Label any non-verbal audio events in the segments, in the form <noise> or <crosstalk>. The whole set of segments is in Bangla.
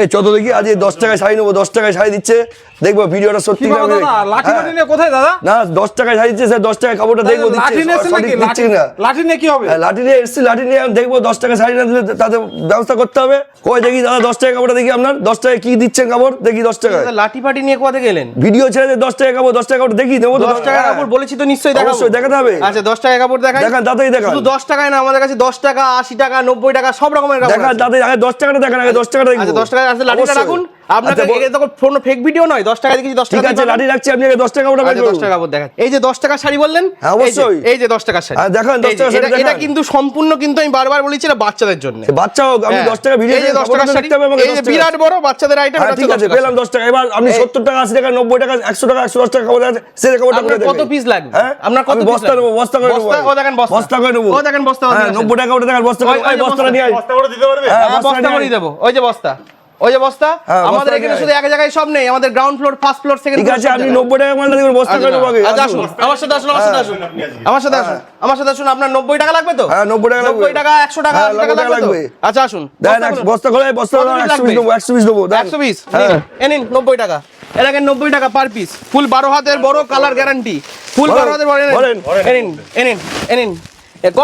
এই চত দেখি আজ দশ টাকায় শাড়ি নেব দশ টাকায় শাড়ি দিচ্ছে দেখব ভিডিওটা সত্যি হ্যাঁ। কোথায় দাদা না দশ টাকায় শাড়ি দিচ্ছে স্যার দশ টাকায় কাপড়টা দেখব লাঠি দিচ্ছে না লাঠি নিয়ে কি হবে হ্যাঁ, লাঠি নিয়ে এসেছি লাঠি নিয়ে দেখব দশ টাকা শাড়ি না দিলে তাতে ব্যবস্থা করতে হবে কই দেখি দাদা দশ টাকা কাপড়টা দেখি আপনার দশ টাকায় কি দিচ্ছেন কাপড় দেখি দশ টাকায় লাঠি পাটি নিয়ে কোথা গেলেন ভিডিও ছেড়ে দশ টাকা কাপড় দশ টাকা কাপড় দেখি দেবো দশ টাকা হ্যাঁ। কাপড় বলেছি তো নিশ্চয়ই অবশ্যই দেখাতে হবে আচ্ছা দশ টাকা কাপড় দেখাই দেখান, তাড়াতাড়ি দেখান। শুধু দশ টাকায় না আমাদের কাছে দশ টাকা আশি টাকা নব্বই টাকা সব রকমের কাপড় দেখা তাতে আগে দশ টাকাটা দেখান আগে দশ টাকাটা আচ্ছা দশ টাকা আছে লাঠিটা রাখুন আপনাকে আচ্ছা, বল- তো কোনো ফেক ভিডিও নয় দশ টাকা দেখেছি দশ ঠিক আছে লাঠি রাখছি আপনি আগে দশ টাকা কাপড়টা বের আচ্ছা দশ টাকা কাপড় দেখান এই যে দশ টাকা শাড়ি বললেন হ্যাঁ, অবশ্যই। এই যে দশ টাকার শাড়ি হ্যাঁ, দেখান, দশ এই শাড়ি এটা- কিন্তু সম্পূর্ণ কিন্তু আমি বারবার বলেছি এটা বাচ্চাদের জন্য বাচ্চা হোক আমি হ্যাঁ। দশ টাকা ভিডিও এই যে টাকার শাড়ি এই যে বিরাট বড় বাচ্চাদের আইটেম হ্যাঁ ঠিক আছে পেলাম দশ টাকা এবার আপনি সত্তর টাকা আশি টাকা নব্বই টাকা একশো টাকা একশো দশ টাকা কাপড় আছে সে আপনার করে কত পিস লাগবে? হ্যাঁ আপনার কত বস্তা? নেব বস্তা করে নেব বস্তা? ও দেখেন বস্তা। বস্তা করে নেব ও দেখেন বস্তা হ্যাঁ নিয়ে নব্বই টাকা ওটা দেখেন বস্তা করে বস্তাটা বস্তা- নিয়ে আয়। বস্তা করে দিতে পারবে হ্যাঁ, হ্যাঁ, বস্তা করে। দেবো ওই যে বস্তা ওই যে বস্তা? হ্যাঁ, আমাদের এখানে শুধু এক জায়গায় সব নেই আমাদের ground floor first floor second ঠিক আছে আপনি নব্বই টাকা মালটা দেবেন বস্তা করে আগে। আচ্ছা আসুন। আমার সাথে আসুন আমার সাথে আসুন। আমার সাথে আসুন আমার সাথে আসুন আপনার নব্বই টাকা লাগবে তো? হ্যাঁ, 90 টাকা লাগবে। নব্বই টাকা একশো টাকা হ্যাঁ, আশি টাকা লাগবে আচ্ছা আসুন বস্তা করে বস্তা করে কত piece একশো পিস লাগবে? দেবো একশো পিস দেবো দেন। একশো পিস হ্যাঁ। এ নিন নব্বই টাকা। এর আগে নব্বই টাকা পার পিস ফুল বারো হাতের বড় কালার গ্যারান্টি ফুল বলেন, বারো হাতের বড় বলেন। এ নিন এ নিন এ নিন। এ ক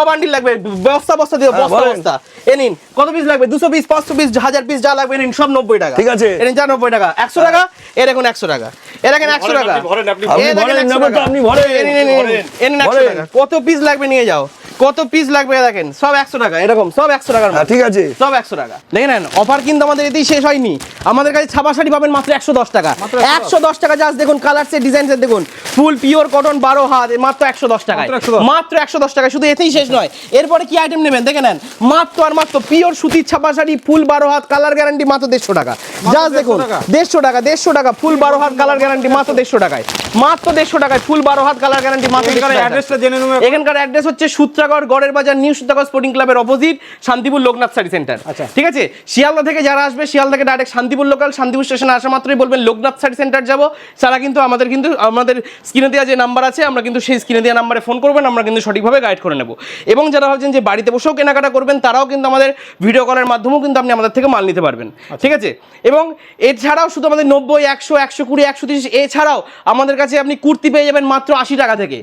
বান্ডিল লাগবে বস্তা বস্তা দিও হ্যাঁ, বস্তা বস্তা। এ নিন কত পিস লাগবে? দুশো পিস পাঁচশো পিস হাজার পিস যা লাগবে নিন সব নব্বই টাকা। ঠিক আছে। এ যা নব্বই টাকা। একশো টাকা এর এখন একশো টাকা। এর এখন একশো টাকা। ভরেন আপনি, আপনি ভরেন, 100 নেবেন আপনি ভরেন। এ নিন, এ নিন, এ নিন, 100 টাকা। কত পিস লাগবে নিয়ে যাও? কত পিস লাগবে দেখেন? সব একশো টাকা এরকম সব একশো টাকার হ্যাঁ ঠিক আছে। সব একশো টাকা। দেখে নেন অফার কিন্তু আমাদের এতেই শেষ হয়নি। আমাদের কাছে ছাপা শাড়ি পাবেন মাত্র একশো দশ টাকা। একশো দশ। টাকা জাস্ট দেখুন কালার সেট ডিজাইন দেখুন। ফুল পিওর কটন বারো হাত মাত্র একশো দশ টাকায়। মাত্র 110 একশো দশ টাকা শুধু এতেই শেষ নয়। এরপরে কি আইটেম নেবেন? দেখে নেন। মাত্র আর মাত্র পিওর সুতির ছাপা শাড়ি ফুল বারো হাত কালার গ্যারান্টি মাত্র দেড়শো টাকা। জাস্ট দেখুন দেড়শো টাকা দেড়শো টাকা ফুল বারো হাত কালার গ্যারান্টি মাত্র দেড়শো টাকায়। মাত্র দেড়শো টাকায় ফুল বারো হাত কালার গ্যারান্টি মাত্র এখানকার 150 টাকায়। অ্যাড্রেসটা জেনে নেব এখানকার অ্যাড্রেস হচ্ছে সূত্রাগড় গড়ের বাজার নিউ সূত্রাগড় স্পোর্টিং ক্লাবের অপোজিট শান্তিপুর লোকনাথ শাড়ি সেন্টার আচ্ছা। ঠিক আছে? শিয়ালদা থেকে যারা আসবে শিয়ালদা থেকে ডাইরেক্ট শান্তিপুর লোকাল শান্তিপুর স্টেশনে আসা মাত্রই বলবেন লোকনাথ শাড়ি সেন্টার যাব। তারা কিন্তু আমাদের কিন্তু আমাদের স্ক্রিনে দেওয়া যে নাম্বার আছে আমরা কিন্তু সেই স্ক্রিনে দেওয়া নাম্বারে ফোন করবেন আমরা কিন্তু সঠিকভাবে গাইড করে নেব। এবং যারা ভাবছেন যে বাড়িতে বসেও কেনাকাটা করবেন তারাও কিন্তু আমাদের ভিডিও কলের মাধ্যমেও কিন্তু আপনি আমাদের থেকে মাল নিতে পারবেন। ঠিক আছে? এবং এছাড়াও শুধু আমাদের নব্বই একশো একশো কুড়ি একশো তিরিশ এছাড়াও আমাদের কাছে আপনি কুর্তি পেয়ে যাবেন মাত্র আশি টাকা থেকে।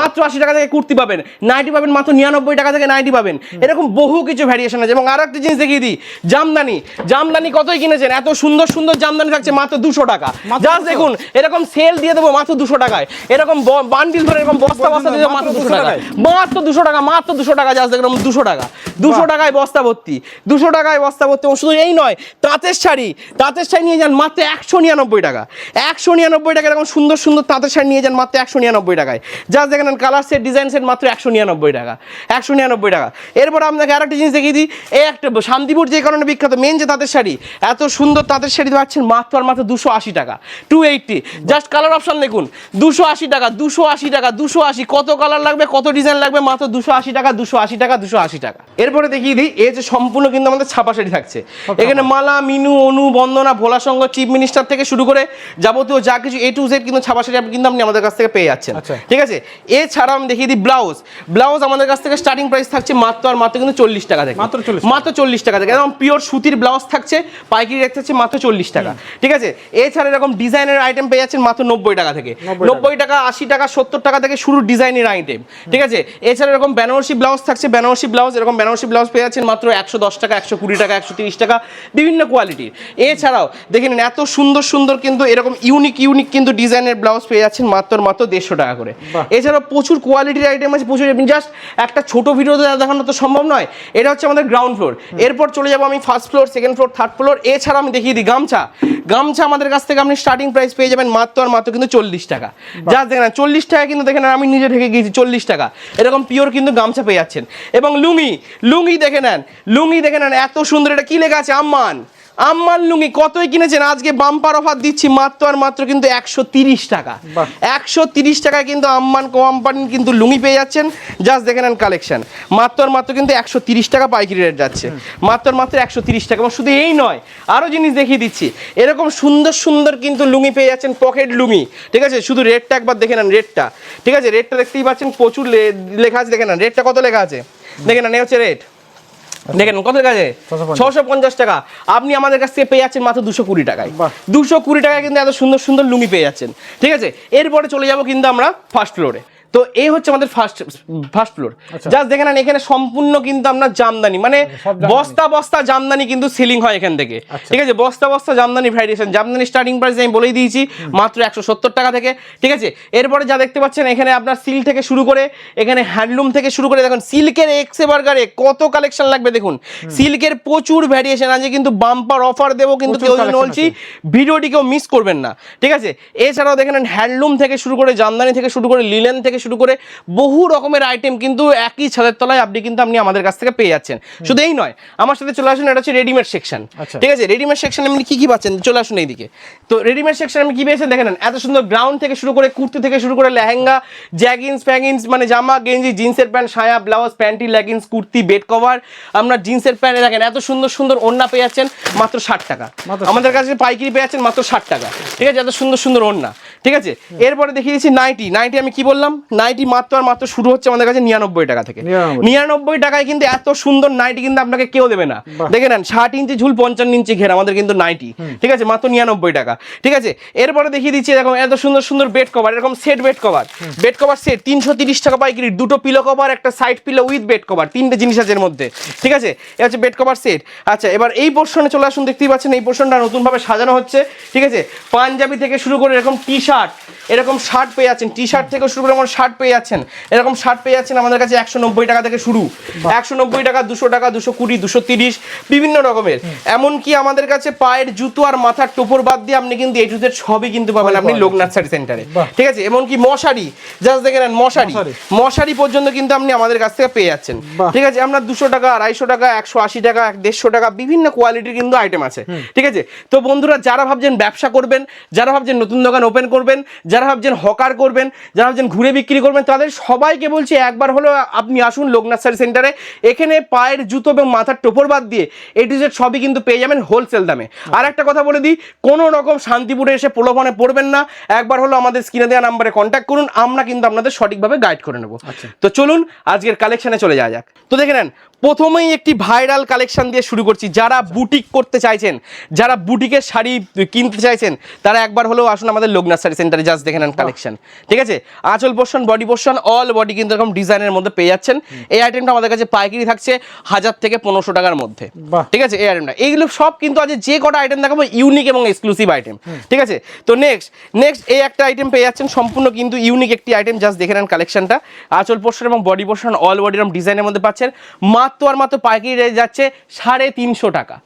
মাত্র আশি টাকা। থেকে কুর্তি পাবেন। নাইটি পাবেন মাত্র নিরানব্বই টাকা থেকে নাইটি পাবেন। এরকম বহু কিছু ভ্যারিয়েশন আছে। এবং আর একটা জিনিস দেখিয়ে দিই জামদানি। জামদানি কতই কিনেছেন? এত সুন্দর সুন্দর জামদানি থাকছে মাত্র দুশো টাকা। জাস্ট দেখুন এরকম সেল দিয়ে দেবো মাত্র দুশো টাকায়। এরকম বান্ডিল ধরে এরকম বস্তা বস্তা দিয়ে মাত্র দুশো টাকায়। মাত্র দুশো টাকা মাত্র দুশো টাকা জাস্ট দেখলাম দুশো টাকা। দুশো টাকায় বস্তা ভর্তি। দুশো টাকায় বস্তা ভর্তি এবং শুধু এই নয় তাঁতের শাড়ি। তাঁতের শাড়ি নিয়ে যান মাত্র একশো নিরানব্বই টাকা। একশো নিরানব্বই টাকা এরকম সুন্দর সুন্দর তাঁতের শাড়ি নিয়ে যান মাত্র একশো নিরানব্বই টাকায়। জাস্ট দেখেন কালার সেট ডিজাইন সেট মাত্র একশো নিরানব্বই টাকা। একশো নিরানব্বই টাকা। এরপর আপনাকে আরেকটা জিনিস দেখিয়ে দিই। এই একটা শান্তিপুর যে কারণে বিখ্যাত মেন যে তাঁতের শাড়ি এত সুন্দর তাঁতের শাড়ি পাচ্ছেন মাত্র আর মাত্র দুশো আশি টাকা। Two eighty just colour option দেখুন। দুশো আশি টাকা দুশো আশি টাকা দুশো আশি। কত কালার লাগবে কত ডিজাইন লাগবে মাত্র দুশো আশি টাকা দুশো আশি টাকা দুশো আশি টাকা। এরপরে দেখিয়ে দিই এই যে সম্পূর্ণ কিন্তু আমাদের ছাপা শাড়ি থাকছে। এখানে মালা মিনু অনু বন্দনা ভোলা সংঘ চিফ মিনিস্টার থেকে শুরু করে যাবতীয় যা কিছু এ টু জেড কিন্তু ছাপা শাড়ি আপনি কিন্তু আপনি আমাদের কাছ থেকে পেয়ে যাচ্ছেন। আচ্ছা। ঠিক আছে? এছাড়া আমি দেখিয়ে দিই ব্লাউজ। ব্লাউজ আমাদের কাছ থেকে স্টার্টিং প্রাইস থাকছে মাত্র আর মাত্র কিন্তু চল্লিশ টাকা থেকে। মাত্র 40 টাকা। মাত্র চল্লিশ টাকা থেকে। একদম পিওর সুতির ব্লাউজ থাকছে পাইকারি রেট থাকছে মাত্র চল্লিশ টাকা। ঠিক আছে? এছাড়া এরকম ডিজাইনের আইটেম পেয়ে যাচ্ছেন মাত্র নব্বই টাকা থেকে। নব্বই টাকা। আশি টাকা সত্তর টাকা থেকে শুরু ডিজাইনের আইটেম ঠিক আছে? এছাড়া এরকম বেনারসি ব্লাউজ থাকছে বেনারসি ব্লাউজ এরকম বেনারসি ব্লাউজ পেয়ে যাচ্ছেন মাত্র একশো দশ টাকা একশো কুড়ি টাকা একশো তিরিশ টাকা বিভিন্ন কোয়ালিটির। এছাড়াও দেখে নিন এত সুন্দর সুন্দর কিন্তু এরকম ইউনিক ইউনিক কিন্তু ডিজাইনের ব্লাউজ পেয়ে যাচ্ছেন মাত্র মাত্র দেড়শো টাকা করে। এছাড়াও প্রচুর কোয়ালিটির আইটেম আছে প্রচুর জাস্ট একটা ছোট ভিডিওতে দেখানো তো সম্ভব নয় এটা হচ্ছে আমাদের গ্রাউন্ড ফ্লোর এরপর চলে যাব আমি first floor second floor third floor এছাড়া আমি দেখিয়ে দিই গামছা। গামছা আমাদের কাছ থেকে আপনি স্টার্টিং প্রাইস পেয়ে যাবেন মাত্র আর মাত্র কিন্তু চল্লিশ টাকা। যা দেখেন চল্লিশ টাকা কিন্তু দেখেন আমি নিজে ঢেকে গিয়েছি চল্লিশ টাকা। এরকম পিওর কিন্তু গামছা পেয়ে যাচ্ছেন। এবং লুঙ্গি লুঙ্গি দেখে নেন লুঙ্গি দেখে নেন এত সুন্দর এটা কি লেখা আছে? আম্মান। আম্মান লুঙ্গি কতই কিনেছেন? আজকে বাম্পার অফার দিচ্ছি মাত্র আর মাত্র কিন্তু একশো তিরিশ টাকা। একশো তিরিশ টাকায় কিন্তু আম্মান কোম্পানির কিন্তু লুঙ্গি পেয়ে যাচ্ছেন। জাস্ট দেখে নেন কালেকশন মাত্র আর মাত্র কিন্তু একশো তিরিশ টাকা পাইকারি রেট যাচ্ছে। মাত্র আর মাত্র একশো তিরিশ টাকা। এবং শুধু এই নয় আরও জিনিস দেখিয়ে দিচ্ছি। এরকম সুন্দর সুন্দর কিন্তু লুঙ্গি পেয়ে যাচ্ছেন পকেট লুঙ্গি। ঠিক আছে? শুধু রেটটা একবার দেখে নেন রেটটা ঠিক আছে? রেটটা দেখতেই পাচ্ছেন প্রচুর লেখা আছে। দেখে নেন রেটটা কত লেখা আছে? দেখে নেন এই হচ্ছে রেট দেখেন কত কাজে ছশো পঞ্চাশ। টাকা। আপনি আমাদের কাছ থেকে পেয়ে যাচ্ছেন মাত্র দুশো কুড়ি টাকায়। দুশো কুড়ি টাকায় কিন্তু এত সুন্দর সুন্দর লুঙ্গি পেয়ে যাচ্ছেন। ঠিক আছে? এরপরে চলে যাব কিন্তু আমরা ফার্স্ট ফ্লোরে তো এই হচ্ছে আমাদের ফার্স্ট ফার্স্ট ফ্লোর জাস্ট দেখে নেন এখানে সম্পূর্ণ কিন্তু আপনার জামদানি মানে বস্তা বস্তা জামদানি কিন্তু সেলিং হয় এখান থেকে। আচ্ছা। ঠিক আছে? বস্তা বস্তা jamdani variation jamdani starting price আমি বলেই দিয়েছি মাত্র একশো সত্তর টাকা থেকে। ঠিক আছে? এরপরে যা দেখতে পাচ্ছেন এখানে আপনার সিল্ক থেকে শুরু করে এখানে হ্যান্ডলুম থেকে শুরু করে দেখুন সিল্কের এক্সে বার্গারে কত কালেকশন লাগবে দেখুন। সিল্কের প্রচুর ভ্যারিয়েশন আছে কিন্তু বাম্পার অফার দেবো কিন্তু কেউ বলছি ভিডিওটি কেউ মিস করবেন না। ঠিক আছে? এছাড়াও দেখেন হ্যান্ডলুম থেকে শুরু করে জামদানি থেকে শুরু করে লিলেন থেকে শুরু করে বহু রকমের আইটেম কিন্তু একই ছাদের তলায় আপনি কিন্তু আপনি আমাদের কাছ থেকে পেয়ে যাচ্ছেন। শুধু এই নয় আমার সাথে চলে আসুন এটা হচ্ছে রেডিমেড সেকশন আচ্ছা। ঠিক আছে? রেডিমেড সেকশন আপনি কি কি পাচ্ছেন? চলে আসুন এইদিকে। তো রেডিমেড সেকশন আপনি কি পেয়েছেন? দেখেন এত সুন্দর গ্রাউন্ড থেকে শুরু করে কুর্তি থেকে শুরু করে লেহেঙ্গা জ্যাগিন্স ফ্যাগিন্স মানে জামা গেঞ্জি জিন্সের প্যান্ট সায়া blouse panty leggings kurti bed cover আপনার জিন্সের প্যান্টে দেখেন এত সুন্দর সুন্দর ওড়না পেয়ে যাচ্ছেন মাত্র ষাট টাকা। আমাদের কাছে পাইকারি পেয়ে যাচ্ছেন মাত্র ষাট টাকা। ঠিক আছে? এত সুন্দর সুন্দর ওড়না। ঠিক আছে? এরপরে দেখিয়ে দিচ্ছি নাইটি নাইটি আমি কি বললাম? নাইটি মাত্র আর মাত্র শুরু হচ্ছে আমাদের কাছে নিরানব্বই টাকা থেকে। নিরানব্বই। টাকায় কিন্তু এত সুন্দর নাইটি কিন্তু আপনাকে কেউ দেবে না। দেখে নেন ষাট ইঞ্চি ঝুল পঞ্চান্ন ইঞ্চি ঘের আমাদের কিন্তু নাইটি ঠিক আছে মাত্র নিরানব্বই টাকা। ঠিক আছে এরপরে দেখিয়ে দিচ্ছি এরকম এত সুন্দর সুন্দর বেড কভার এরকম set bed cover bed cover set তিনশো তিরিশ টাকা পাইকারি দুটো পিলো কভার একটা side pillow with bed cover তিনটে জিনিস আছে এর মধ্যে। ঠিক আছে এ হচ্ছে বেড কভার সেট আচ্ছা এবার এই পোর্শনে চলে আসুন দেখতেই পাচ্ছেন এই পোর্শনটা নতুনভাবে সাজানো হচ্ছে। ঠিক আছে পাঞ্জাবি থেকে শুরু করে এরকম টি শার্ট এরকম শার্ট পেয়ে যাচ্ছেন। টি শার্ট থেকে শুরু করে এরকম শার্ট পেয়ে যাচ্ছেন। এরকম শার্ট পেয়ে যাচ্ছেন আমাদের কাছে একশো নব্বই টাকা থেকে শুরু। একশো নব্বই টাকা দুশো টাকা দুশো কুড়ি দুশো তিরিশ বিভিন্ন রকমের। এমনকি আমাদের কাছে পায়ের জুতো আর মাথার টোপর বাদ দিয়ে আপনি কিন্তু এই জুতের সবই কিন্তু পাবেন আপনি লোকনাথ শাড়ি সেন্টারে। ঠিক আছে? এমনকি মশারি জাস্ট দেখে নেন মশারি। মশারি। মশারি পর্যন্ত কিন্তু আপনি আমাদের কাছ থেকে পেয়ে যাচ্ছেন। ঠিক আছে? আমরা দুশো টাকা আড়াইশো টাকা একশো আশি টাকা এক দেড়শো টাকা বিভিন্ন কোয়ালিটির কিন্তু আইটেম আছে। ঠিক আছে? তো বন্ধুরা যারা ভাবছেন ব্যবসা করবেন যারা ভাবছেন নতুন দোকান ওপেন করবেন যারা ভাবছেন হকার করবেন যারা ভাবছেন ঘুরে বিক্রি করবেন। তাদের সবাইকে বলছি একবার হলো আপনি আসুন লোকনাথ সারি সেন্টারে। এখানে পায়ের জুতো এবং মাথার টোপর বাদ দিয়ে এ টু জেড সবই কিন্তু পেয়ে যাবেন হোলসেল দামে। আর একটা কথা বলে দিই কোনো রকম শান্তিপুরে এসে প্রলোভনে পড়বেন না। একবার হলো আমাদের স্ক্রিনে দেওয়া নাম্বারে কন্ট্যাক্ট করুন আমরা কিন্তু আপনাদের সঠিকভাবে গাইড করে নেব। তো চলুন আজকের কালেকশনে চলে যাওয়া যাক। তো দেখে নেন প্রথমেই একটি ভাইরাল কালেকশন দিয়ে শুরু করছি। যারা বুটিক করতে চাইছেন যারা বুটিকের শাড়ি কিনতে চাইছেন তারা একবার হলেও আসুন আমাদের লোকনাথ শাড়ি সেন্টারে জাস্ট দেখে নেন কালেকশন ঠিক আছে? আঁচল portion body portion all body কিন্তু এরকম ডিজাইনের মধ্যে পেয়ে যাচ্ছেন। এই আইটেমটা আমাদের কাছে পাইকারি থাকছে হাজার থেকে পনেরোশো টাকার মধ্যে। ঠিক আছে? এই আইটেমটা এইগুলো সব কিন্তু আজ যে কটা আইটেম দেখাবো ইউনিক এবং এক্সক্লুসিভ আইটেম ঠিক আছে? তো নেক্সট নেক্সট এই একটা আইটেম পেয়ে যাচ্ছেন সম্পূর্ণ কিন্তু ইউনিক একটি আইটেম জাস্ট দেখে নেন কালেকশনটা আঁচল পোর্শন এবং বডি পোর্শন অল বডি এরকম ডিজাইনের মধ্যে পাচ্ছেন। মাত্র আর মাত্র পাইকারি রেট যাচ্ছে সাড়ে তিনশো টাকা।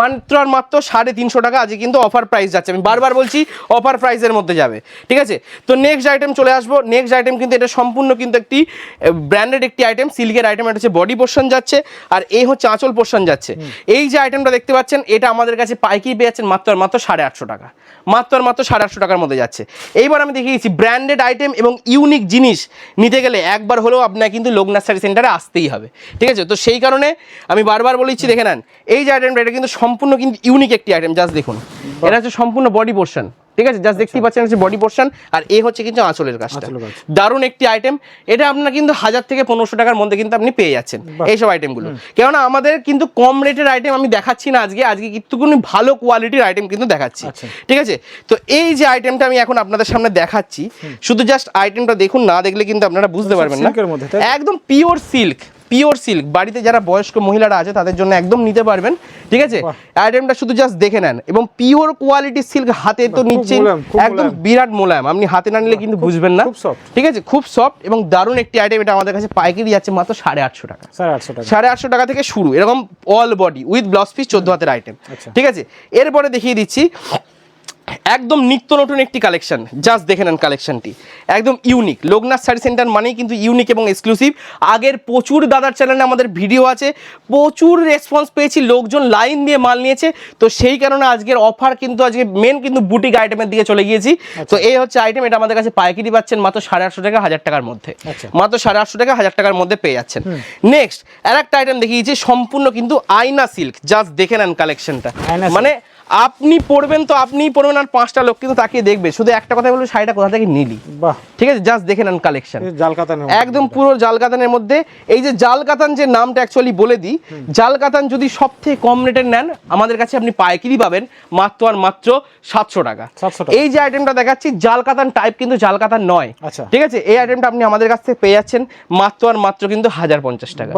মাত্র আর মাত্র সাড়ে তিনশো টাকা আজকে কিন্তু অফার প্রাইস যাচ্ছে। আমি বারবার বলছি অফার প্রাইসের মধ্যে যাবে। ঠিক আছে? তো নেক্সট আইটেম চলে আসব। নেক্সট আইটেম কিন্তু এটা সম্পূর্ণ কিন্তু একটি ব্র্যান্ডেড একটি আইটেম সিল্কের আইটেম এটা হচ্ছে বডি পোর্শন যাচ্ছে। আর এই হচ্ছে আঁচল পোর্শন যাচ্ছে। এই যে আইটেমটা দেখতে পাচ্ছেন এটা আমাদের কাছে পাইকারি পেয়ে যাচ্ছেন মাত্র আর মাত্র সাড়ে আটশো টাকা। মাত্র আর মাত্র সাড়ে আটশো টাকার মধ্যে যাচ্ছে। এইবার আমি দেখিয়েছি ব্র্যান্ডেড আইটেম এবং ইউনিক জিনিস নিতে গেলে একবার হলেও আপনার কিন্তু লোকনাথ শাড়ি সেন্টারে আসতেই হবে। ঠিক আছে? তো সেই কারণে আমি বারবার বলেছি দেখে নেন এই যে আইটেমটা এটা কিন্তু সম্পূর্ণ কিন্তু ইউনিক একটি আইটেম জাস্ট দেখুন। এটা হচ্ছে সম্পূর্ণ বডি পোর্শন ঠিক আছে? জাস্ট দেখতেই পাচ্ছেন হচ্ছে বডি পোর্শন আর এ হচ্ছে কিন্তু আঁচলের কাজটা। দারুণ একটি আইটেম এটা আপনার কিন্তু হাজার থেকে পনেরোশো টাকার মধ্যে কিন্তু আপনি পেয়ে যাচ্ছেন এইসব আইটেমগুলো কেননা আমাদের কিন্তু কম রেটের আইটেম আমি দেখাচ্ছি না আজকে আজকে কিন্তু কোনো ভালো কোয়ালিটির আইটেম কিন্তু দেখাচ্ছি আচ্ছা। ঠিক আছে? তো এই যে আইটেমটা আমি এখন আপনাদের সামনে দেখাচ্ছি শুধু জাস্ট আইটেমটা দেখুন না দেখলে কিন্তু আপনারা বুঝতে পারবেন না। একদম পিওর সিল্ক পিওর সিল্ক। বাড়িতে যারা বয়স্ক মহিলারা আছে তাদের জন্য একদম নিতে পারবেন ঠিক আছে? আইটেমটা শুধু জাস্ট দেখে নেন। এবং পিওর কোয়ালিটি সিল্ক হাতে তো নিচ্ছেন একদম বিরাট মোলায়েম। আপনি হাতে না নিলে কিন্তু বুঝবেন না। ঠিক আছে? খুব সফট এবং দারুণ একটি আইটেম এটা আমাদের কাছে পাইকারি যাচ্ছে মাত্র সাড়ে আটশো টাকা। সাড়ে আটশো টাকা। সাড়ে আটশো টাকা থেকে শুরু এরকম all body with blouse piece চোদ্দ হাতের আইটেম আচ্ছা। ঠিক আছে? এরপরে দেখিয়ে দিচ্ছি একদম নিত্য নতুন একটি কালেকশন জাস্ট দেখে নেন কালেকশনটি একদম ইউনিক লোকনাথ শাড়ি সেন্টার মানেই কিন্তু ইউনিক এবং এক্সক্লুসিভ আগের প্রচুর দাদার চ্যানেলে আমাদের ভিডিও আছে। প্রচুর রেসপন্স পেয়েছি লোকজন লাইন দিয়ে মাল নিয়েছে। তো সেই কারণে আজকের অফার কিন্তু আজকে মেন কিন্তু বুটিক আইটেমের দিকে চলে গিয়েছি। তো এই হচ্ছে আইটেম এটা আমাদের কাছে পাইকারি পাচ্ছেন মাত্র সাড়ে আটশো টাকা হাজার টাকার মধ্যে। আচ্ছা। মাত্র সাড়ে আটশো টাকা হাজার টাকার মধ্যে পেয়ে যাচ্ছেন। নেক্সট আর একটা আইটেম দেখিয়েছি সম্পূর্ণ কিন্তু আয়না সিল্ক জাস্ট দেখে নেন কালেকশনটা মানে আপনি পড়বেন তো আপনিই পড়বেন আর পাঁচটা লোক কিন্তু তাকিয়ে দেখবে। শুধু একটা কথা বলব শাড়িটা কোথা থেকে নিলি? বাহ। ঠিক আছে? জাস্ট দেখে নেন কালেকশন এই জাল কাতানের একদম পুরো জাল কাতানের মধ্যে। এই যে জাল কাতান যে নামটা অ্যাকচুয়ালি বলে দিই জাল কাতান যদি সব থেকে কম রেটের নেন আমাদের কাছে আপনি পাইকিরি পাবেন মাত্র আর মাত্র সাতশো টাকা। 700 টাকা। এই যে আইটেমটা দেখাচ্ছি জাল কাতান টাইপ কিন্তু জাল কাতান নয়। আচ্ছা। ঠিক আছে? এই আইটেমটা আপনি আমাদের কাছ থেকে পেয়ে যাচ্ছেন মাত্র আর মাত্র কিন্তু হাজার পঞ্চাশ টাকা।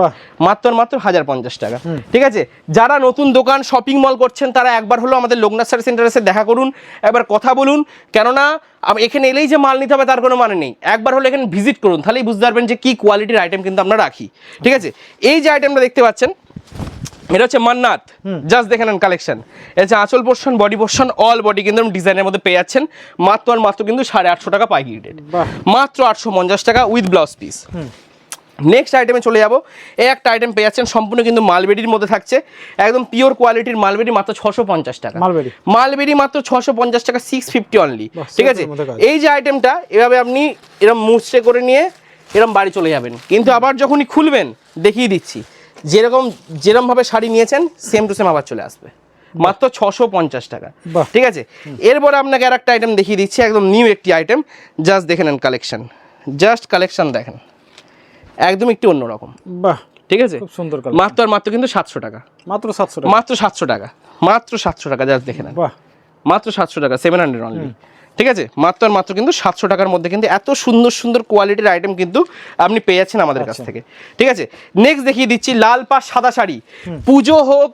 মাত্র আর মাত্র হাজার পঞ্চাশ টাকা। ঠিক আছে? যারা নতুন দোকান শপিং মল করছেন তারা একবার হলো আমাদের লোকনাথ সার্ভিস সেন্টারে এসে দেখা করুন একবার কথা বলুন। কেননা এখানে এলেই যে মাল নিতে হবে তার কোনো মানে নেই। একবার হলে এখানে ভিজিট করুন তাহলেই বুঝতে পারবেন যে কি কোয়ালিটির আইটেম কিন্তু আমরা রাখি। ঠিক আছে? এই যে আইটেমটা দেখতে পাচ্ছেন এটা হচ্ছে মান্নাত। জাস্ট দেখে নেন কালেকশন এটা আঁচল portion body portion all body কিন্তু ডিজাইনের মধ্যে পেয়ে যাচ্ছেন। মাত্র আর মাত্র কিন্তু সাড়ে আটশো টাকা পাইকারি রেট মাত্র আটশো পঞ্চাশ টাকা উইথ ব্লাউজ পিস নেক্সট আইটেমে চলে যাব। এই একটা আইটেম পেয়ে যাচ্ছেন সম্পূর্ণ কিন্তু মালবেরির মধ্যে থাকছে। একদম পিওর কোয়ালিটির মালবেরি মাত্র ছশো পঞ্চাশ টাকা। মালবেরি। মালবেরি মাত্র ছশো পঞ্চাশ টাকা সিক্স ফিফটি অনলি ঠিক আছে। এই যে আইটেমটা এভাবে আপনি এরকম মুছড়ে করে নিয়ে এরকম বাড়ি চলে যাবেন। কিন্তু আবার যখনই খুলবেন দেখিয়ে দিচ্ছি। যেরকম যেরকম ভাবে শাড়ি নিয়েছেন সেম টু সেম আবার চলে আসবে। মাত্র ছশো পঞ্চাশ টাকা। ঠিক আছে? এরপরে আপনাকে আর একটা আইটেম দেখিয়ে দিচ্ছি একদম নিউ একটি আইটেম জাস্ট দেখে নেন কালেকশন জাস্ট কালেকশন দেখেন। একদম একটু অন্যরকম। বাহ ঠিক আছে? খুব সুন্দর collection। মাত্র আর মাত্র কিন্তু সাতশো টাকা। মাত্র সাতশো টাকা? মাত্র সাতশো টাকা। মাত্র সাতশো টাকা জাস্ট দেখে নেন। বাহ। মাত্র সাতশো টাকা সেভেন হান্ড্রেড অনলি ঠিক আছে? মাত্র আর মাত্র কিন্তু সাতশো টাকার মধ্যে কিন্তু এত সুন্দর সুন্দর কোয়ালিটির আইটেম কিন্তু আপনি পেয়ে যাচ্ছেন আমাদের কাছ থেকে। ঠিক আছে? নেক্সট দেখিয়ে দিচ্ছি লাল পা সাদা শাড়ি। পুজো হোক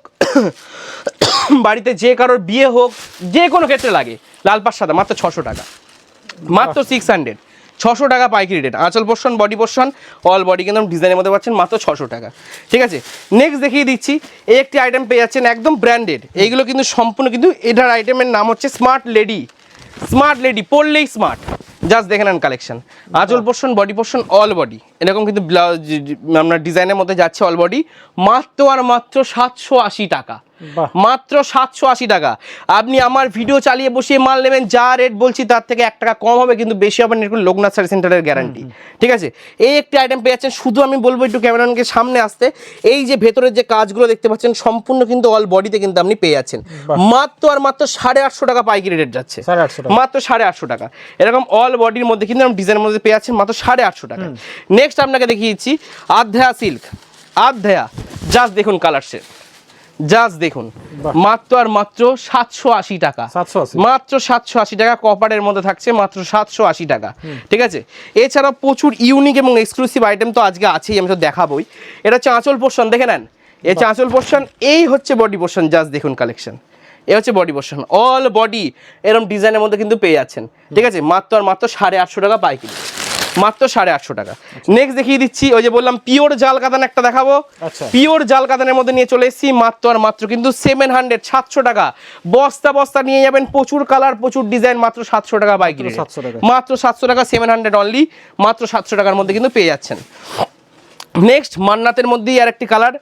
<coughs> বাড়িতে যে কারোর বিয়ে হোক যে কোনো ক্ষেত্রে লাগে। লাল পাড় সাদা মাত্র ছশো টাকা। মাত্র সিক্স হান্ড্রেড ছশো টাকা পাইকারি রেট আঁচল portion body portion all body কিন্তু ডিজাইনের মধ্যে পাচ্ছেন মাত্র ছশো টাকা। ঠিক আছে? নেক্সট দেখিয়ে দিচ্ছি এই একটি আইটেম পেয়ে যাচ্ছেন একদম ব্র্যান্ডেড এইগুলো কিন্তু সম্পূর্ণ কিন্তু এটার আইটেমের নাম হচ্ছে স্মার্ট লেডি স্মার্ট লেডি পড়লেই স্মার্ট জাস্ট দেখে নেন কালেকশন আঁচল portion body portion all body এরকম কিন্তু ব্লাউজ আপনার ডিজাইনের মধ্যে যাচ্ছে অল বডি মাত্র আর মাত্র সাতশো আশি টাকা। মাত্র সাতশো আশি টাকা। আপনি আমার ভিডিও চালিয়ে বসিয়ে মাল নেবেন যা রেট বলছি তার থেকে এক টাকা কম হবে কিন্তু বেশি হবে না এরকম লোকনাথ সার্ভিস সেন্টারের গ্যারান্টি ঠিক আছে? এই একটি আইটেম পেয়ে যাচ্ছেন শুধু আমি বলব একটু ক্যামেরাম্যানকে সামনে আসতে এই যে ভেতরের যে কাজগুলো দেখতে পাচ্ছেন সম্পূর্ণ কিন্তু অল বডিতে কিন্তু আপনি পেয়ে যাচ্ছেন। মাত্র আর মাত্র সাড়ে আটশো টাকা পাইকারি রেট যাচ্ছে। মাত্র সাড়ে আটশো টাকা। এরকম অল বডির মধ্যে কিন্তু ডিজাইনের মধ্যে পেয়ে যাচ্ছেন মাত্র সাড়ে আটশো টাকা। নেক্সট আপনাকে দেখিয়েছি আধ্যায়া সিল্ক আধ্যায়া জাস্ট দেখুন কালার সেট জাস্ট দেখুন। মাত্র আর মাত্র সাতশো আশি টাকা। মাত্র সাতশো আশি টাকা কপারের মধ্যে থাকছে মাত্র সাতশো আশি টাকা। ঠিক আছে? এছাড়া প্রচুর ইউনিক এবং এক্সক্লুসিভ আইটেম তো আজকে আছেই আমি তো দেখাবোই। এটা হচ্ছে আঁচল পোর্শন দেখে নেন। এ হচ্ছে আঁচল পোর্শন এই হচ্ছে বডি পোর্শন জাস্ট দেখুন কালেকশন এ হচ্ছে বডি পোর্শন অল বডি এরকম ডিজাইনের মধ্যে কিন্তু পেয়ে যাচ্ছেন। ঠিক আছে? মাত্র আর মাত্র সাড়ে আটশো টাকা পাইকারি। মাত্র সাড়ে আটশো টাকা। নেক্সট দেখিয়ে দিচ্ছি ওই যে বললাম পিওর জাল কাতান একটা দেখাবো। আচ্ছা। পিওর জাল কাতানের মধ্যে নিয়ে চলে এসেছি মাত্র আর মাত্র কিন্তু সেভেন হান্ড্রেড সাতশো টাকা। বস্তা বস্তা নিয়ে যাবেন প্রচুর কালার প্রচুর ডিজাইন মাত্র সাতশো টাকা বাইক মাত্র 700 টাকা। মাত্র সাতশো টাকা সেভেন হান্ড্রেড অনলি মাত্র সাতশো টাকার মধ্যে কিন্তু পেয়ে যাচ্ছেন। নেক্সট মান্নাতের মধ্যেই আর একটি কালার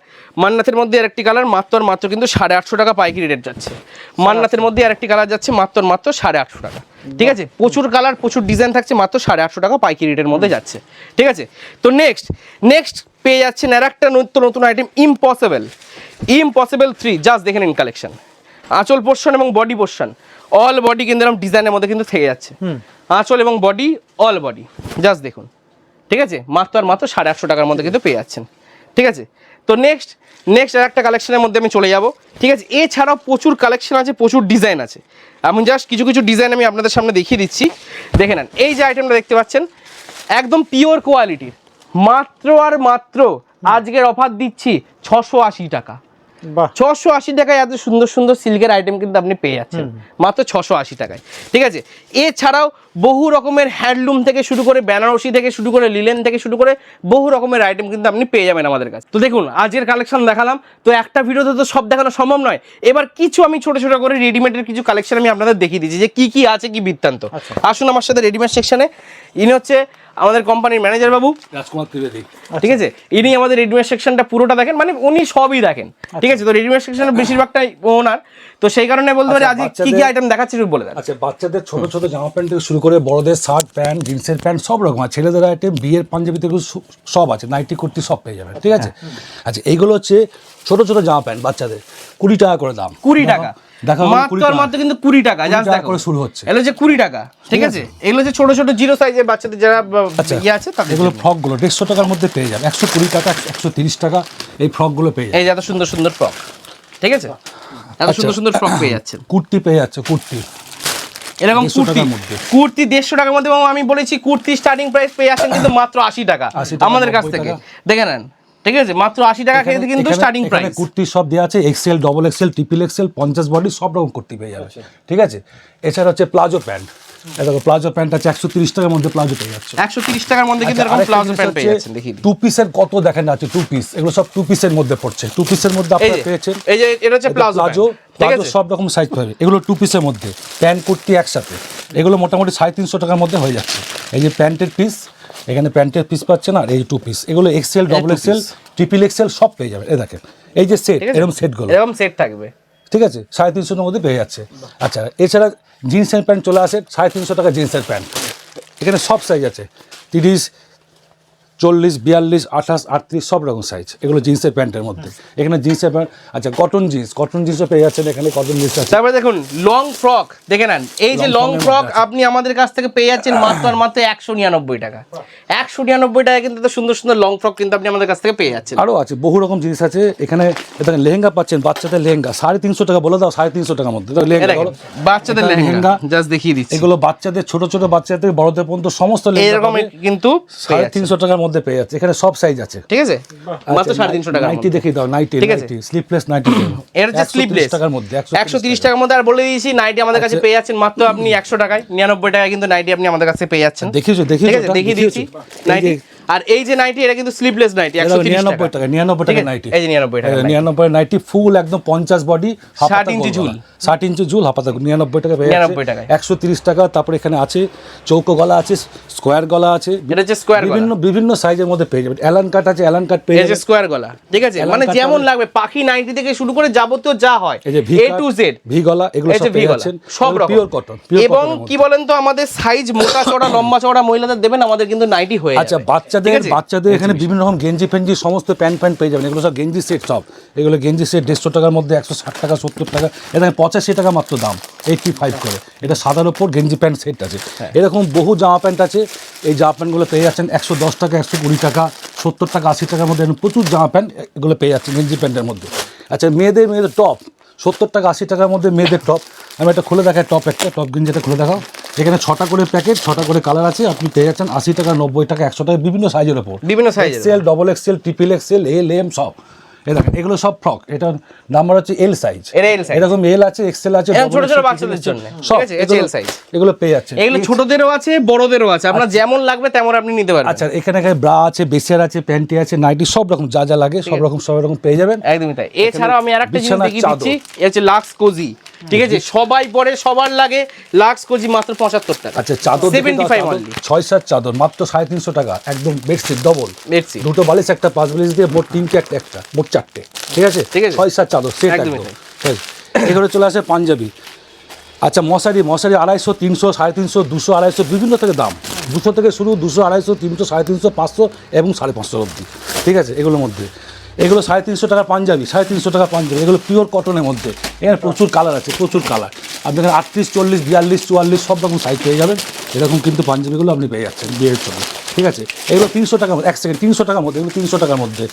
মান্নাতের মধ্যে আর একটি কালার মাত্র মাত্র কিন্তু সাড়ে আটশো টাকা পাইকারি রেট যাচ্ছে। মান্নাতের মধ্যে আর একটি কালার যাচ্ছে মাত্র মাত্র সাড়ে আটশো টাকা। ঠিক আছে? প্রচুর কালার প্রচুর ডিজাইন থাকছে মাত্র সাড়ে আটশো টাকা পাইকারি রেটের মধ্যে যাচ্ছে। ঠিক আছে? তো নেক্সট নেক্সট পেয়ে যাচ্ছেন আর একটা নতুন নতুন item impossible impossible three just দেখে নিন কালেকশন আঁচল পোর্শন এবং বডি পোর্শন অল বডি কিন্তু এরকম ডিজাইনের মধ্যে কিন্তু থেকে যাচ্ছে। আঁচল এবং বডি অল বডি জাস্ট দেখুন। ঠিক আছে? মাত্র আর মাত্র সাড়ে আটশো টাকার মধ্যে কিন্তু পেয়ে যাচ্ছেন। ঠিক আছে? তো নেক্সট নেক্সট আর একটা কালেকশনের মধ্যে আমি চলে যাব। ঠিক আছে? এছাড়াও প্রচুর কালেকশন আছে প্রচুর ডিজাইন আছে। আমি জাস্ট কিছু কিছু ডিজাইন আমি আপনাদের সামনে দেখিয়ে দিচ্ছি। দেখে নেন, এই যে আইটেমটা দেখতে পাচ্ছেন, একদম পিওর কোয়ালিটির মাত্র আর মাত্র আজকের অফার দিচ্ছি ছশো আশি টাকা। ছশো আশি টাকায় এত সুন্দর সুন্দর সিল্কের আইটেম কিন্তু আপনি পেয়ে যাচ্ছেন। মাত্র ছশো আশি টাকায়। ঠিক আছে? এছাড়াও বহু রকমের হ্যান্ডলুম থেকে শুরু করে বেনারসি থেকে শুরু করে লিলেন থেকে শুরু করে বহু রকমের আইটেম কিন্তু আপনি পেয়ে যাবেন আমাদের কাছে। তো দেখুন আজকের কালেকশন দেখালাম। তো একটা ভিডিওতে তো সব দেখানো সম্ভব নয়। এবার কিছু আমি ছোট ছোট করে রেডিমেডের কিছু কালেকশন আমি আপনাদের দেখিয়ে দিচ্ছি যে কি কি আছে কি বৃত্তান্ত। আসুন আমার সাথে রেডিমেড সেকশনে ইনি হচ্ছে আমাদের কোম্পানির ম্যানেজার বাবু। রাজকুমার ত্রিবেদী। ঠিক আছে? ইনি আমাদের রেডিমেড সেকশনটা পুরোটা দেখেন মানে উনি সবই দেখেন। ঠিক আছে? তো রেডিমেড সেকশনের বেশিরভাগটাই ওনার। তো সেই কারণে বলতে পারি আচ্ছা, আজকে কি কি আইটেম দেখাচ্ছি একটু বলে দেন। আচ্ছা বাচ্চাদের ছোট ছোট জামা প্যান্ট থেকে শুরু করে বড়দের শার্ট প্যান্ট জিন্সের প্যান্ট সব রকম। আছে ছেলেদের আইটেম বিয়ের পাঞ্জাবি থেকে সব আছে। নাইটি কুর্তি সব পেয়ে যাবেন। ঠিক আছে? আচ্ছা এইগুলো হচ্ছে ছোট ছোট জামা প্যান্ট বাচ্চাদের কুড়ি টাকা করে দাম। কুড়ি টাকা। দেখো মাত্র মাত্র কিন্তু কুড়ি টাকা জাস্ট দেখো। করে শুরু হচ্ছে। এগুলো যে কুড়ি টাকা ঠিক আছে? এগুলো যে ছোট ছোট জিরো সাইজের বাচ্চাদের যারা আচ্ছা ইয়ে আছে এগুলো ফ্রকগুলো দেড়শো টাকার মধ্যে পেয়ে যাবে। একশো কুড়ি টাকা একশো তিরিশ টাকা এই ফ্রকগুলো পেয়ে যাবে। এই সুন্দর সুন্দর ফ্রক ঠিক আছে? এত আচ্ছা। সুন্দর সুন্দর ফ্রক পেয়ে যাচ্ছেন। কুর্তি পেয়ে যাচ্ছে কুর্তি। এরকম 150 কুর্তি দেড়শো টাকার মধ্যে এবং আমি বলেছি কুর্তি স্টার্টিং প্রাইস পেয়ে যাচ্ছেন কিন্তু মাত্র আশি টাকা আমাদের কাছ থেকে। দেখে নেন। ঠিক আছে? মাত্র আশি টাকা খেতে কিন্তু স্টার্টিং প্রাইস কুর্তি সব দেওয়া আছে XL double XL triple XL পঞ্চাশ বডি সব রকম কুর্তি পেয়ে যাবে। ঠিক আছে? এছাড়া হচ্ছে প্লাজো প্যান্ট দেখো প্লাজো প্যান্ট আছে একশো তিরিশ টাকার মধ্যে প্লাজো পেয়ে যাচ্ছে। একশো তিরিশ টাকার মধ্যে কিন্তু এরকম প্লাজো প্যান্ট পেয়ে যাচ্ছেন দেখি টু পিসের কত দেখেন আছে টু পিস এগুলো সব টু পিসের মধ্যে পড়ছে। টু পিসের মধ্যে আপনারা পেয়েছেন। এই যে এটা হচ্ছে প্লাজো প্লাজো প্লাজো সব রকম সাইজ পাবে। এগুলো টু পিসের মধ্যে। প্যান্ট কুর্তি একসাথে। এগুলো মোটামুটি সাড়ে তিনশো টাকার মধ্যে হয়ে যাচ্ছে। এই যে প্যান্টের পিস এখানে প্যান্টের পিস পাচ্ছেন আর এই টু পিস এগুলো XL double XL triple XL সব পেয়ে যাবে এ দেখেন এই যে সেট এরকম সেটগুলো এরকম সেট থাকবে। ঠিক আছে? সাড়ে তিনশোর মধ্যে পেয়ে যাচ্ছে। আচ্ছা এছাড়া জিন্সের প্যান্ট চলে আসে সাড়ে তিনশো টাকা জিন্সের প্যান্ট এখানে সব সাইজ আছে। তিরিশ চল্লিশ বিয়াল্লিশ আঠাশ আটত্রিশ সব রকম সাইজ এগুলো জিন্সের প্যান্টের মধ্যে। এখানে জিন্সের প্যান্ট আচ্ছা কটন জিন্স কটন জিন্সও পেয়ে যাচ্ছেন এখানে কটন জিন্স আছে। তারপরে দেখুন লং ফ্রক দেখে নেন এই যে লং ফ্রক আপনি আমাদের কাছ থেকে পেয়ে যাচ্ছেন মাত্র আর মাত্র একশো নিরানব্বই টাকা। একশো নিরানব্বই টাকা কিন্তু সুন্দর সুন্দর লং ফ্রক কিন্তু আপনি আমাদের কাছ থেকে পেয়ে যাচ্ছেন। আরও আছে বহু রকম জিনিস আছে। এখানে এখানে লেহেঙ্গা পাচ্ছেন বাচ্চাদের লেহেঙ্গা। সাড়ে তিনশো টাকা বলে দাও সাড়ে তিনশো টাকার মধ্যে। বাচ্চাদের লেহেঙ্গা জাস্ট দেখিয়ে দিচ্ছি। এগুলো বাচ্চাদের ছোট ছোট বাচ্চাদের বড়দের পর্যন্ত সমস্ত লেহেঙ্গা এরকম কিন্তু সাড়ে তিনশো টাকার মধ্যে পেয়ে যাচ্ছে। এখানে সব সাইজ আছে। ঠিক আছে? মাত্র সাড়ে তিনশো টাকা নাইটি দেখি দাও নাইটি ঠিক আছে। নাইটি স্লিপলেস নাইটি এর হচ্ছে স্লিপলেস টাকার মধ্যে একশো তিরিশ টাকার মধ্যে আর বলে দিয়েছি নাইটি আমাদের কাছে আচ্ছা। পেয়ে যাচ্ছেন মাত্র আপনি একশো টাকায়। নিরানব্বই টাকায় কিন্তু নাইটি আপনি আমাদের কাছে পেয়ে যাচ্ছেন। দেখিয়েছো ঠিক দেখিয়েছো আছে দেখিয়ে দিয়েছি দিচ্ছি নাইটি যে- আর এই যে নাইটি এটা কিন্তু স্লিপলেস নাইটি একশো তিরিশ নিরানব্বই টাকা। নিরানব্বই টাকা নাইটি এই যে নিরানব্বই টাকা nighty। নিরানব্বই নাইটি ফুল একদম পঞ্চাশ বডি ষাট ইঞ্চি ঝুল। ষাট ইঞ্চি ঝুল হাফাতা নিরানব্বই টাকা পেয়ে 99 টাকায়। একশো তিরিশ টাকা তারপরে এখানে আছে চৌকো গলা আছে স্কোয়ার গলা আছে। এটা হচ্ছে স্কোয়ার বিভিন্ন বিভিন্ন সাইজের মধ্যে পেয়ে যাবেন অ্যালান কাট আছে অ্যালান কাট পেয়ে যাবেন স্কোয়ার গলা। ঠিক আছে? মানে যেমন লাগবে পাখি নাইটি থেকে শুরু করে যাবতীয় যা হয় এই যে V A to Z V গলা এগুলো সব পেয়ে যাচ্ছেন। সব রকম। পিওর কটন এবং কি বলেন তো আমাদের সাইজ মোটা চড়া লম্বা চড়া মহিলাদের দেবেন আমাদের কিন্তু নাইটি হয়ে আচ্ছা যাবে। বাচ্চাদের বাচ্চাদের এখানে বিভিন্ন রকম গেঞ্জি ফেঞ্জি সমস্ত প্যান্ট প্যান্ট পেয়ে যাবেন। এগুলো সব গেঞ্জি সেট সব। এগুলো গেঞ্জি সেট দেড়শো টাকার মধ্যে একশো ষাট টাকা সত্তর টাকা এটা পঁচাশি টাকা মাত্র দাম এইটটি ফাইভ করে। এটা সাদার ওপর গেঞ্জি প্যান্ট সেট আছে। হ্যাঁ। এরকম বহু জামা প্যান্ট আছে। এই জামা প্যান্টগুলো পেয়ে যাচ্ছেন একশো দশ টাকা একশো কুড়ি টাকা সত্তর টাকা আশি টাকার মধ্যে প্রচুর জামা প্যান্ট এগুলো পেয়ে যাচ্ছেন গেঞ্জি প্যান্টের মধ্যে। আচ্ছা মেয়েদের মেয়েদের টপ সত্তর টাকা আশি টাকার মধ্যে মেয়েদের টপ আমি একটা খুলে দেখাই টপ একটা টপ গেঞ্জিটা খুলে দেখাও। এখানে ছটা করে প্যাকেট ছটা করে কালার আছে আপনি পেয়ে যাচ্ছেন আশি টাকা নব্বই টাকা একশো টাকা বিভিন্ন সাইজের ওপর। বিভিন্ন size XL double XL triple XL L M সব। দেখেন এগুলো সব ফ্রক এটার নাম্বার হচ্ছে এল সাইজ এটা এরকম এল আছে এক্সেল আছে ছোট ছোট বাচ্চাদের জন্য। সব আছে? এটা এগুলো- পেয়ে যাচ্ছে এগুলো ছোটদেরও আছে বড়দেরও আছে। আপনার যেমন লাগবে তেমন আপনি নিতে পারবেন। আচ্ছা এখানে এখানে ব্রা আছে বেসিয়ার আছে প্যান্টি আছে নাইটি সব রকম যা যা লাগে সব রকম সব রকম পেয়ে যাবেন। একদমই তাই। এছাড়াও আমি আরেকটা জিনিস দেখিয়ে দিচ্ছি এটা হচ্ছে লাক্স কোজি ঠিক আছে? সবাই পরে সবার লাগে লাক্স কোজি মাত্র পঁচাত্তর টাকা। আচ্ছা চাদর সেভেন্টি ফাইভ ছয় সাত চাদর মাত্র সাড়ে তিনশো টাকা। একদম বেডশিট ডবল বেডশিট। দুটো বালিশ একটা পাঁচ বালিশ দিয়ে মোট তিনটে একটা একটা মোট চারটে। ঠিক আছে? ঠিক আছে। ছয় সাত চাদর সেট একদম। এগুলো চলে আসে পাঞ্জাবি। আচ্ছা মশারি মশারি আড়াইশো তিনশো সাড়ে তিনশো দুশো আড়াইশো বিভিন্ন থেকে দাম। দুশো থেকে শুরু দুশো আড়াইশো তিনশো সাড়ে তিনশো পাঁচশো এবং সাড়ে পাঁচশো অবধি। ঠিক আছে? এগুলোর মধ্যে। এগুলো সাড়ে তিনশো টাকা পাঞ্জাবি, সাড়ে তিনশো টাকা পাঞ্জাবি, এগুলো পিওর কটনের মধ্যে। এখানে প্রচুর কালার আছে, প্রচুর কালার আপনি এখানে আটত্রিশ, চল্লিশ, বিয়াল্লিশ, চুয়াল্লিশ, সব রকম সাইজ পেয়ে যাবেন। এরকম কিন্তু পাঞ্জাবিগুলো আপনি পেয়ে যাচ্ছেন বিয়ের জন্য। ঠিক আছে? এগুলো তিনশো টাকার মধ্যে, এক সেকেন্ড তিনশো টাকার মধ্যে, এগুলো তিনশো টাকার মধ্যে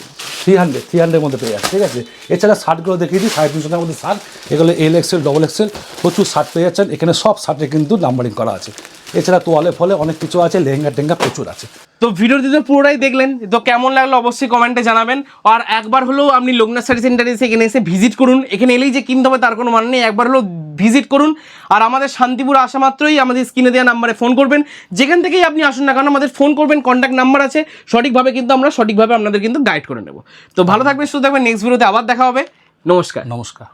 থ্রি হান্ড্রেড থ্রি হান্ড্রেডের মধ্যে পেয়ে যাচ্ছে ঠিক আছে? এছাড়া শার্টগুলো দেখিয়ে দিই, সাড়ে তিনশো টাকার মধ্যে শার্ট এগুলো এল এক্সেল ডবল এক্সেল প্রচুর শার্ট পেয়ে যাচ্ছেন। এখানে সব শার্টে কিন্তু নাম্বারিং করা আছে। এছাড়া তোয়ালে ফলে অনেক কিছু আছে লেহেঙ্গা টেঙ্গা প্রচুর আছে। তো ভিডিওটি তো পুরোটাই দেখলেন তো কেমন লাগল অবশ্যই কমেন্টে জানাবেন। আর একবার হলেও আপনি লোকনাথ শাড়ি সেন্টারে এসে এখানে এসে ভিজিট করুন এখানে এলেই যে কিনতে হবে তার কোনো মানে নেই একবার হলেও ভিজিট করুন। আর আমাদের শান্তিপুর আসা মাত্রই আমাদের স্ক্রিনে দেওয়া নাম্বারে ফোন করবেন যেখান থেকেই আপনি আসুন না কারণ আমাদের ফোন করবেন কন্ট্যাক্ট নাম্বার আছে সঠিকভাবে কিন্তু আমরা সঠিকভাবে আপনাদের কিন্তু গাইড করে নেব। তো ভালো থাকবেন সুস্থ থাকবেন নেক্সট ভিডিওতে আবার দেখা হবে। নমস্কার। নমস্কার।